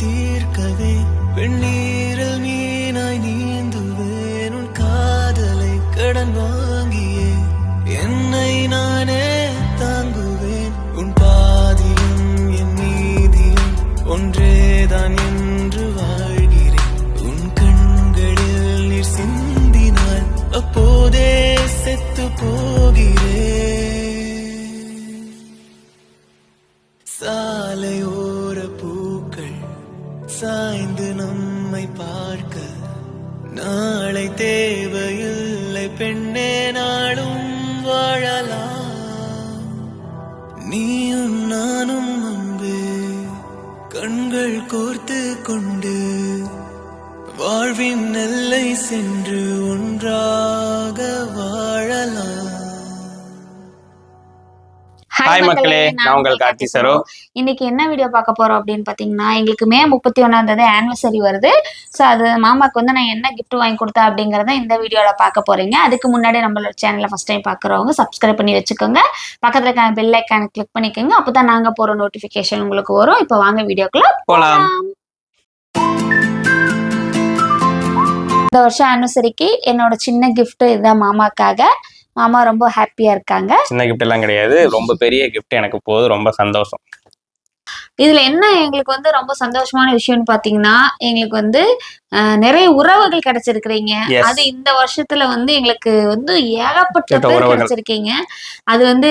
தீர்க்கவே. வெண்ணீரில் மீனாய் நீந்துவேன் உன் காதலை கடன் வாங்கியே என்னை நானே தாங்குவேன் உன் பாதியும் என் நீதியும் ஒன்றேதான் என்று வாழ்கிறேன். உன் கண்களில் நீர் சிந்தினால் அப்போதே செத்து போகிறேன். சாலையோர பூ சாய்ந்து நம்மை பார்க்க. நாளை தேவையில்லை பெண்ணே நாளும் வாழலாம். நீயும் நானும் அன்பு கண்கள் கோர்த்து கொண்டு வாழ்வின் நெல்லை சென்று ஒன்றாக வாழ ஹாய் மக்களே நான் உங்கள் கார்த்தி சரோ. இன்னைக்கு என்ன வீடியோ பார்க்க போறோம் அப்படின்னு பாத்தீங்கன்னா எங்களுக்கு மே முப்பத்தி ஒன்னாம் தேதி ஆனிவர்சரி வருது. ஸோ அது மாமாக்கு வந்து நான் என்ன gift வாங்கி கொடுத்தேன் அப்படிங்கறத இந்த வீடியோல பார்க்க போறீங்க. அதுக்கு முன்னாடி நம்மளோட சேனலை ஃபர்ஸ்ட் டைம் பார்க்குறவங்க சப்ஸ்கிரைப் பண்ணி வச்சுக்கோங்க. பக்கத்துல இருக்க பெல் ஐக்கானை கிளிக் பண்ணிக்கோங்க. அப்பதான் நாங்க போற நோட்டிபிகேஷன் உங்களுக்கு வரும். இப்போ வாங்க வீடியோக்குள்ள போலாம். இந்த வருஷம் ஆனிவர்சரிக்கு என்னோட சின்ன gift இதுதான் மாமாக்காக. மாமா ரொம்ப ஹாப்பியா இருக்காங்க. சின்ன கிஃப்ட் எல்லாம் கிடையாது. ரொம்ப பெரிய கிஃப்ட் எனக்கு போகுது ரொம்ப சந்தோஷம். இதுல என்ன எங்களுக்கு வந்து ரொம்ப சந்தோஷமான விஷயம்னு பாத்தீங்கன்னா எங்களுக்கு வந்து நிறைய உறவுகள் கிடைச்சிருக்கிறீங்க. அது இந்த வருஷத்துல வந்து எங்களுக்கு வந்து ஏகப்பட்ட பேர். கிடைச்சிருக்கீங்க. அது வந்து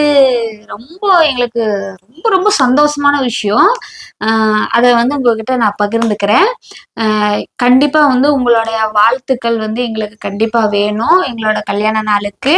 ரொம்ப எங்களுக்கு ரொம்ப ரொம்ப சந்தோஷமான விஷயம். அதை வந்து உங்ககிட்ட நான் பகிர்ந்துக்கிறேன். கண்டிப்பா வந்து உங்களுடைய வாழ்த்துக்கள் வந்து எங்களுக்கு கண்டிப்பா வேணும். எங்களோட கல்யாண நாளுக்கு.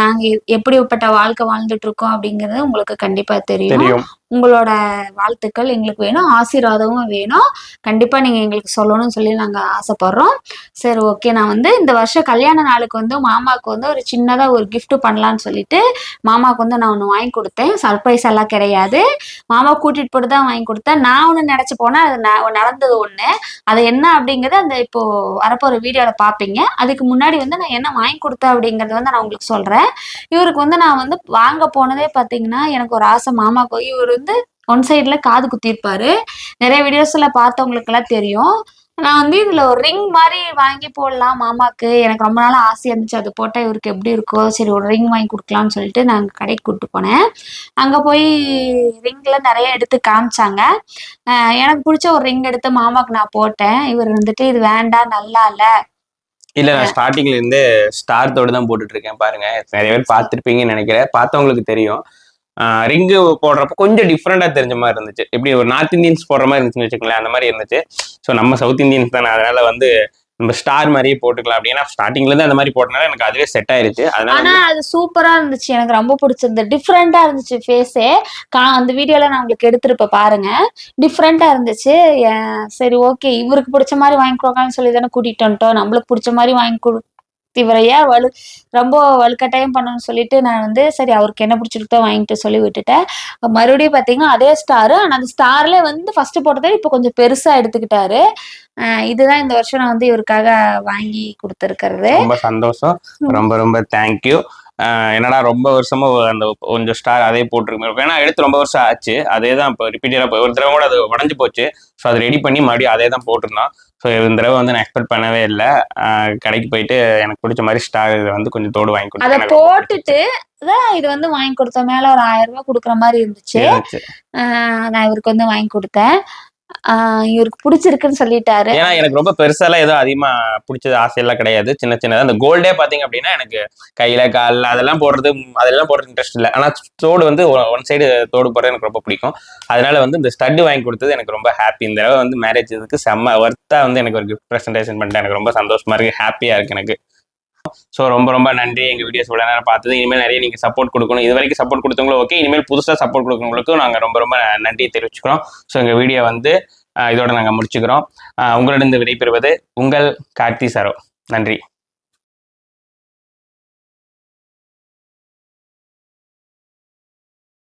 நாங்க எப்படிப்பட்ட வாழ்க்கை வாழ்ந்துட்டு இருக்கோம் அப்படிங்கிறது உங்களுக்கு கண்டிப்பா தெரியும். உங்களோட வாழ்த்துக்கள் எங்களுக்கு வேணும் ஆசீர்வாதமும் வேணும். கண்டிப்பாக நீங்கள் எங்களுக்கு சொல்லணும்னு சொல்லி நாங்கள் ஆசைப்படுறோம். சரி ஓகே நான் வந்து இந்த வருஷம் கல்யாண நாளுக்கு வந்து மாமாவுக்கு வந்து ஒரு சின்னதாக ஒரு கிஃப்ட் பண்ணலான்னு சொல்லிட்டு மாமாவுக்கு வந்து நான் ஒன்று வாங்கி கொடுத்தேன். சர்ப்ரைஸ் எல்லாம் கிடையாது. மாமா கூட்டிகிட்டு போட்டு தான் வாங்கி கொடுத்தேன். நான் ஒன்று நினச்சி போனேன் அது ந- நடந்தது ஒன்று அது என்ன அப்படிங்கறத அந்த இப்போது வரப்போ ஒரு வீடியோவில் பார்ப்பீங்க அதுக்கு முன்னாடி வந்து நான் என்ன வாங்கி கொடுத்தேன் அப்படிங்கறத வந்து நான் உங்களுக்கு சொல்கிறேன் இவருக்கு வந்து நான் வந்து வாங்க போனதே பார்த்தீங்கன்னா எனக்கு ஒரு ஆசை. மாமாக்கு இவர் வந்து ஒன் சைடுல காது குத்திருப்பாரு நிறைய வீடியோஸ்ல பார்த்தவங்களுக்கு எல்லாம் தெரியும். நான் வந்து இதுல ஒரு ரிங் மாதிரி வாங்கி போடலாம் மாமாக்கு. எனக்கு ரொம்ப நாள் ஆசையா இருந்துச்சு அது போட்டா இவருக்கு எப்படி இருக்கோ சரி ஒரு ரிங் வாங்கி கொடுக்கலாம்னு சொல்லிட்டு நாங்க கடைக்கு கூப்பிட்டு போனேன். அங்க போய் ரிங்ல நிறைய எடுத்து காமிச்சாங்க. எனக்கு பிடிச்ச ஒரு ரிங் எடுத்து மாமாக்கு நான் போட்டேன். இவர் வந்துட்டு இது வேண்டாம் நல்லா இல்ல. இல்ல நான் ஸ்டார்டிங்ல இருந்து ஸ்டார் தோடு தான் போட்டுட்டு இருக்கேன் பாருங்க. நிறைய பேர் பாத்துருப்பீங்கன்னு நினைக்கிறேன். பார்த்தவங்களுக்கு தெரியும். ரிங்கு போடுறப்ப கொஞ்சம் டிஃப்ரெண்டா தெரிஞ்ச மாதிரி இருந்துச்சு. இப்படி ஒரு நார்த் இந்தியன்ஸ் போடுற மாதிரி இருந்துச்சுன்னு வச்சுக்கோங்களேன் அந்த மாதிரி இருந்துச்சு. ஸோ நம்ம சவுத் இந்தியன்ஸ் தானே அதனால வந்து நம்ம ஸ்டார் மாதிரியே போட்டுக்கலாம். அப்படின்னா ஸ்டார்டிங்ல இருந்து அந்த மாதிரி போட்டனால எனக்கு அதுவே செட் ஆயிருச்சு. அதனால ஆனா அது சூப்பரா இருந்துச்சு. எனக்கு ரொம்ப பிடிச்சிருந்தது. டிஃப்ரெண்டா இருந்துச்சு ஃபேஸே கா அந்த வீடியோல நான் உங்களுக்கு எடுத்திருப்ப பாருங்க. டிஃப்ரெண்டா இருந்துச்சு. சரி ஓகே இவருக்கு பிடிச்ச மாதிரி வாங்கி கொடுக்கலாம்னு சொல்லி தானே கூட்டிட்டு வந்துட்டோம். நம்மளுக்கு பிடிச்ச மாதிரி வாங்கி கொடு இவரை ஏன் வலு ரொம்ப வலுக்கட்டாயம் பண்ணணும்னு சொல்லிட்டு நான் வந்து சரி அவருக்கு என்ன பிடிச்சிருக்கோ வாங்கிட்டு சொல்லி விட்டுட்டேன். மறுபடியும் பார்த்தீங்கன்னா அதே ஸ்டாரு ஆனால் அந்த ஸ்டார்ல வந்து ஃபர்ஸ்ட் போட்டதை இப்போ கொஞ்சம் பெருசா எடுத்துக்கிட்டாரு. இதுதான் இந்த வருஷம் நான் வந்து இவருக்காக வாங்கி கொடுத்துருக்கிறது. ரொம்ப சந்தோஷம். ரொம்ப ரொம்ப தேங்க்யூ என்னடா ரொம்ப வருஷமா அந்த கொஞ்சம் ஸ்டார் அதே போட்டிருக்கோம். ஏன்னா எடுத்து ரொம்ப வருஷம் ஆச்சு. அதே தான் இப்போ ரிப்பீட்டடாக ஒரு தடவை கூட அது உடஞ்சு போச்சு. ஸோ அதை ரெடி பண்ணி மறுபடியும் அதே தான் போட்டிருந்தோம் ஸோ இந்த தடவை வந்து நான் எக்ஸ்பெக்ட் பண்ணவே இல்லை. கடைக்கு போயிட்டு எனக்கு பிடிச்ச மாதிரி ஸ்டார் வந்து கொஞ்சம் தோடு வாங்கி அதை கொடுத்தேன் ரொம்ப போட்டுட்டு தான் இது வந்து வாங்கி கொடுத்தோம் மேல ஒரு ஆயிரம் ரூபாய் கொடுக்குற மாதிரி இருந்துச்சு. நான் இவருக்கு வந்து வாங்கி கொடுத்தேன். இவருக்கு பிடிச்சிருக்குன்னு சொல்லிட்டாரு. ஏன்னா எனக்கு ரொம்ப பெருசாலாம் எதுவும் அதிகமா பிடிச்சது ஆசையெல்லாம் கிடையாது. சின்ன சின்னதா. அந்த கோல்டே பாத்தீங்க அப்படின்னா எனக்கு கையில கால அதெல்லாம் போடுறது அதெல்லாம் போடுறது இன்ட்ரெஸ்ட் இல்லை. ஆனா தோடு வந்து ஒன் சைடு தோடு போடுறது எனக்கு ரொம்ப பிடிக்கும். அதனால வந்து இந்த ஸ்டட் வாங்கி கொடுத்தது எனக்கு ரொம்ப ஹாப்பி இந்த தடவை வந்து மேரேஜ் இதுக்கு செம்ம ஒர்த்தா வந்து எனக்கு ஒரு கிஃப்ட் ப்ரெசன்டேஷன் பண்ணிட்டு எனக்கு ரொம்ப சந்தோஷமா இருக்கு. ஹாப்பியா இருக்கு எனக்கு. ஸோ ரொம்ப ரொம்ப நன்றி. எங்க வீடியோஸ் இவ்வளோ நேரம் பார்த்தது. இனிமேல் நிறைய நீங்க சப்போர்ட் கொடுக்கணும். இது வரைக்கும் சப்போர்ட் கொடுத்தவங்களும் ஓகே இனிமேல் புதுசாக சப்போர்ட் கொடுக்கறவங்களுக்கும் நாங்கள் ரொம்ப ரொம்ப நன்றியை தெரிவிச்சுக்கிறோம். ஸோ எங்கள் வீடியோ வந்து இதோட நாங்க முடிச்சுக்கிறோம். உங்களிடம் விடைபெறுவது உங்கள் கார்த்தி சரோ. நன்றி.